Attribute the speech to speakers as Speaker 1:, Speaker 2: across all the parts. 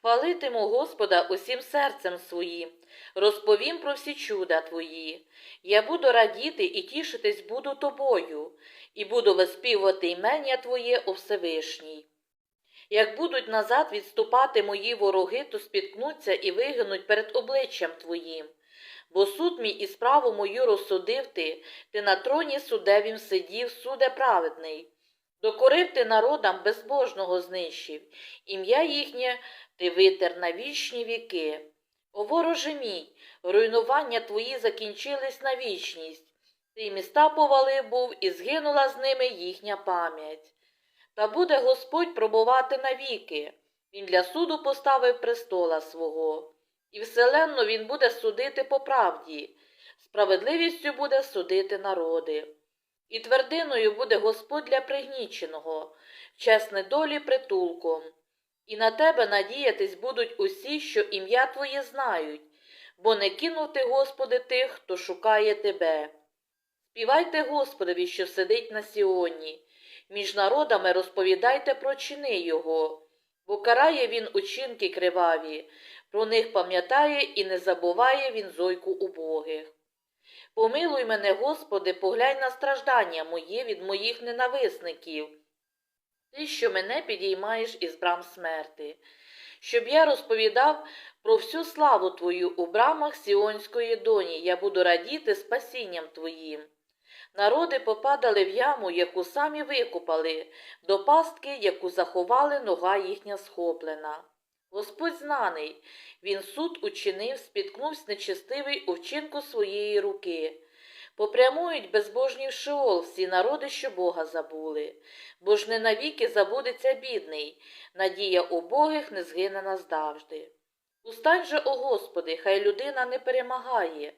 Speaker 1: Хвалитиму Господа усім серцем своїм, розповім про всі чуда твої. Я буду радіти і тішитись буду тобою, і буду виспівувати імення Твоє, о Всевишній. Як будуть назад відступати мої вороги, то спіткнуться і вигинуть перед обличчям Твоїм. Бо суд мій і справу мою розсудив ти, ти на троні судевім сидів, суде праведний. Докорив ти народам безбожного знищив, ім'я їхнє ти витер на вічні віки. О вороже мій, руйнування твої закінчились на вічність. Ти міста повалив був, і згинула з ними їхня пам'ять. Та буде Господь пробувати навіки. Він для суду поставив престола свого, і вселенно він буде судити по правді, справедливістю буде судити народи. І твердиною буде Господь для пригніченого, чесне долі притулком. І на тебе надіятись будуть усі, що ім'я Твоє знають, бо не кинув ти, Господи, тих, хто шукає тебе. Співайте Господові, що сидить на Сіоні, між народами розповідайте про чини Його, бо карає він учинки криваві, про них пам'ятає і не забуває він зойку убогих. Помилуй мене, Господи, поглянь на страждання моє від моїх ненависників. Ти, що мене підіймаєш із брам смерти, щоб я розповідав про всю славу Твою у брамах Сіонської доні, я буду радіти спасінням Твоїм. Народи попадали в яму, яку самі викопали, до пастки, яку заховали нога їхня схоплена. Господь знаний, він суд учинив, спіткнувся нечестивий у вчинку своєї руки. Попрямують безбожні в Шеол всі народи, що Бога забули, бо ж не навіки забудеться бідний, надія убогих не згине назавжди. Устань же, о Господи, хай людина не перемагає,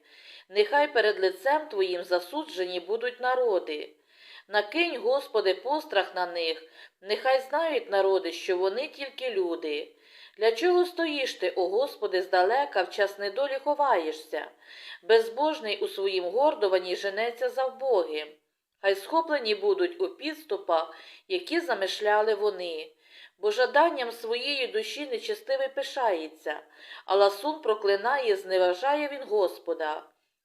Speaker 1: нехай перед лицем Твоїм засуджені будуть народи. Накинь, Господи, пострах на них, нехай знають народи, що вони тільки люди. Для чого стоїш ти, о Господи, здалека, в час недолі ховаєшся? Безбожний у своїм гордованні женеться за вбогим. Хай схоплені будуть у підступах, які замишляли вони. Бо жаданням своєї душі нечестивий пишається, а ласун проклинає, зневажає він Господа.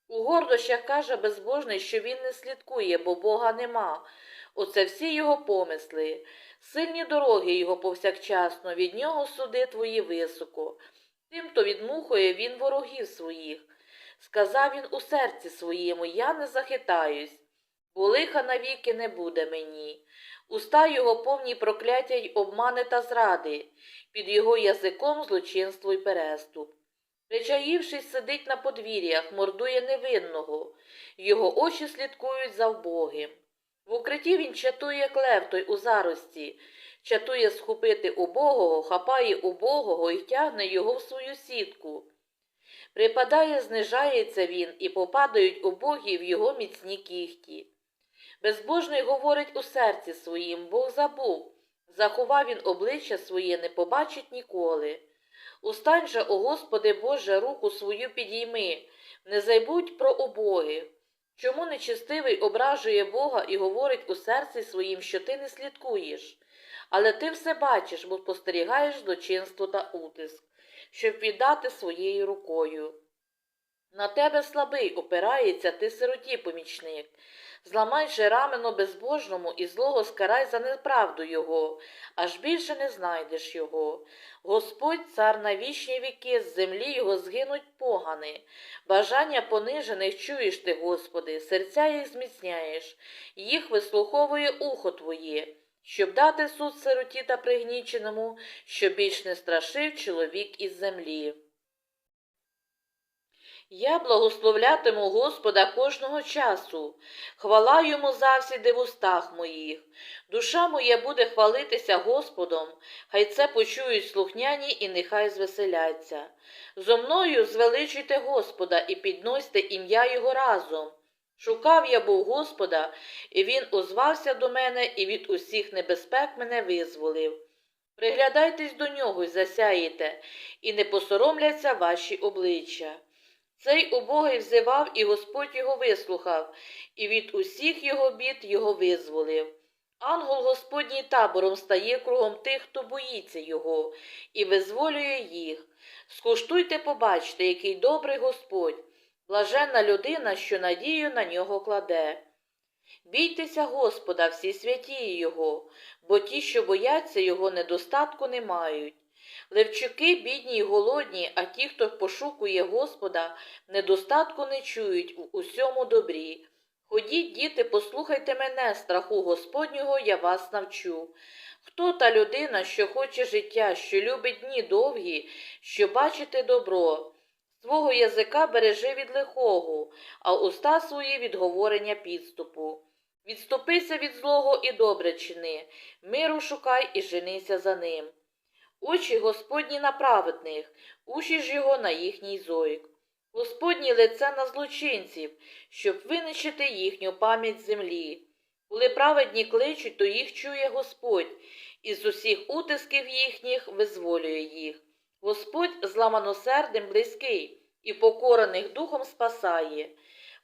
Speaker 1: У гордощах каже безбожний, що він не слідкує, бо Бога нема. Оце всі його помисли. Сильні дороги його повсякчасно, від нього суди твої високо. Тимто відмухує він ворогів своїх. Сказав він у серці своєму, я не захитаюсь, бо лиха навіки не буде мені. Уста його повні прокляття й обмани та зради, під його язиком злочинство й переступ. Причаївшись, сидить на подвір'ях, мордує невинного, його очі слідкують за вбогим. В укритті він чатує як лев той у зарості, чатує схопити убогого, хапає убогого і тягне його в свою сітку. Припадає, знижається він, і попадають убогі в його міцні кіхті. Безбожний говорить у серці своїм, Бог забув, заховав він обличчя своє, не побачить ніколи. Устань же, о Господи Боже, руку свою підійми, не забудь про убогих. Чому нечестивий ображує Бога і говорить у серці своїм, що ти не слідкуєш, але ти все бачиш, бо спостерігаєш злочинство та утиск, щоб віддати своєю рукою. На тебе слабий опирається ти сироті помічник. Зламай же рамено безбожному і злого скарай за неправду його, аж більше не знайдеш його. Господь, цар на вічні віки, з землі його згинуть погани. Бажання понижених чуєш ти, Господи, серця їх зміцняєш, їх вислуховує ухо Твоє, щоб дати суд сироті та пригніченому, щоб більш не страшив чоловік із землі. Я благословлятиму Господа кожного часу, хвала йому завсіди в устах моїх. Душа моя буде хвалитися Господом, хай це почують слухняні і нехай звеселяться. Зо мною звеличуйте Господа і підносьте ім'я Його разом. Шукав я був Господа, і він озвався до мене і від усіх небезпек мене визволив. Приглядайтесь до нього й засяєте, і не посоромляться ваші обличчя. Цей убогий взивав, і Господь його вислухав, і від усіх його бід його визволив. Ангел Господній табором стає кругом тих, хто боїться його, і визволює їх. Скуштуйте, побачте, який добрий Господь, блаженна людина, що надію на нього кладе. Бійтеся Господа, всі святі Його, бо ті, що бояться Його, недостатку не мають. Левчуки бідні й голодні, а ті, хто пошукує Господа, недостатку не чують в усьому добрі. Ходіть, діти, послухайте мене, страху Господнього я вас навчу. Хто та людина, що хоче життя, що любить дні довгі, що бачите добро? Свого язика бережи від лихого, а уста свої від говорення підступу. Відступися від злого і добре чини, миру шукай і женися за ним. Очі Господні на праведних, уші ж його на їхній зойк. Господнє лице на злочинців, щоб винищити їхню пам'ять землі. Коли праведні кличуть, то їх чує Господь, і з усіх утисків їхніх визволює їх. Господь зламаносердим близький і покорених духом спасає.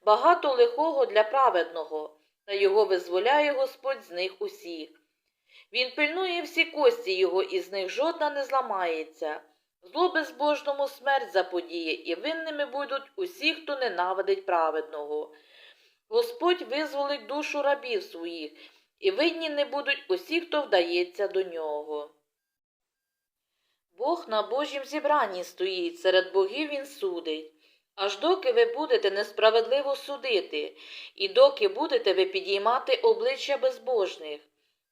Speaker 1: Багато лихого для праведного, та його визволяє Господь з них усіх. Він пильнує всі кості його, і з них жодна не зламається. Зло безбожному смерть заподіє, і винними будуть усі, хто ненавидить праведного. Господь визволить душу рабів своїх, і винні не будуть усі, хто вдається до нього. Бог на Божім зібранні стоїть, серед богів він судить. Аж доки ви будете несправедливо судити, і доки будете ви підіймати обличчя безбожних,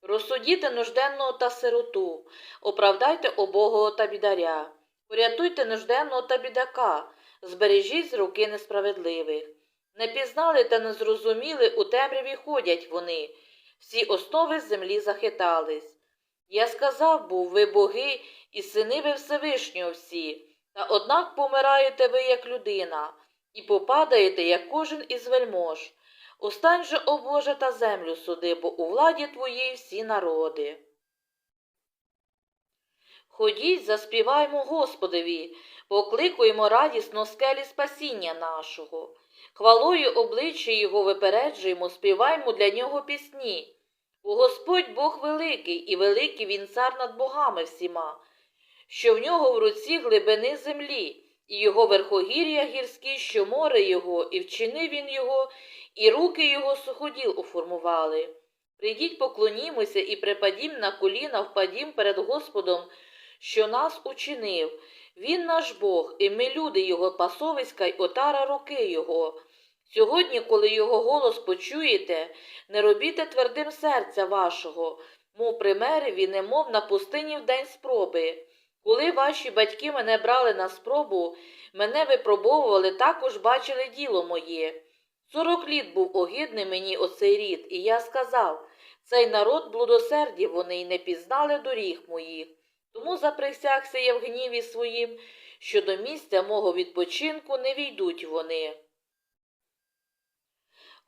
Speaker 1: розсудіте нужденного та сироту, оправдайте обогого та бідаря, порятуйте нужденного та бідака, збережіть з руки несправедливих. Не пізнали та не зрозуміли, у темряві ходять вони, всі основи землі захитались. Я сказав був, ви боги і сини ви Всевишнього всі, та однак помираєте ви, як людина, і попадаєте, як кожен із вельмож. Устань же, о Боже, та землю суди, бо у владі твоїй всі народи. Ходіть, заспіваймо Господові, покликуємо радісно скелі спасіння нашого. Хвалою обличчя Його випереджуємо, співаймо для нього пісні. Бо Господь Бог великий, і великий він цар над богами всіма, що в нього в руці глибини землі, і його верхогір'я гірські, що море його, і вчинив він його, і руки його суходіл уформували. Прийдіть, поклонімося і припадім на коліна, впадім перед Господом, що нас учинив. Він наш Бог, і ми люди Його пасовиська й отара руки Його. Сьогодні, коли його голос почуєте, не робіте твердим серця вашого, мов при мереві, немов на пустині в день спроби. Коли ваші батьки мене брали на спробу, мене випробовували, також бачили діло моє. Сорок літ був огидний мені оцей рід, і я сказав цей народ блудосерді вони й не пізнали доріг моїх. Тому заприсягся я в гніві своїм, що до місця мого відпочинку не війдуть вони.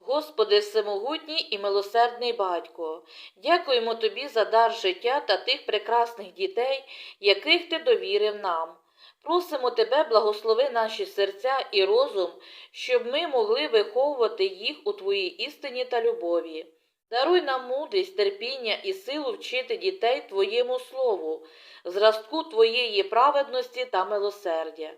Speaker 1: Господи всемогутній і милосердний батько, дякуємо Тобі за дар життя та тих прекрасних дітей, яких Ти довірив нам. Просимо Тебе, благослови наші серця і розум, щоб ми могли виховувати їх у Твоїй істині та любові. Даруй нам мудрість, терпіння і силу вчити дітей Твоєму слову, зразку Твоєї праведності та милосердя.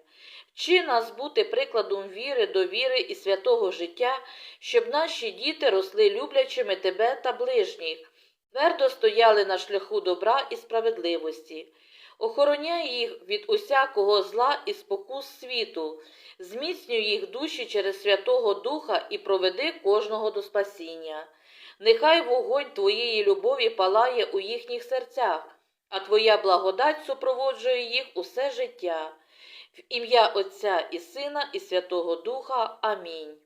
Speaker 1: Вчи нас бути прикладом віри, довіри і святого життя, щоб наші діти росли люблячими Тебе та ближніх, твердо стояли на шляху добра і справедливості. Охороняй їх від усякого зла і спокус світу, зміцнюй їх душі через Святого Духа і проведи кожного до спасіння. Нехай вогонь Твоєї любові палає у їхніх серцях, а Твоя благодать супроводжує їх усе життя. В ім'я Отця і Сина, і Святого Духа. Амінь.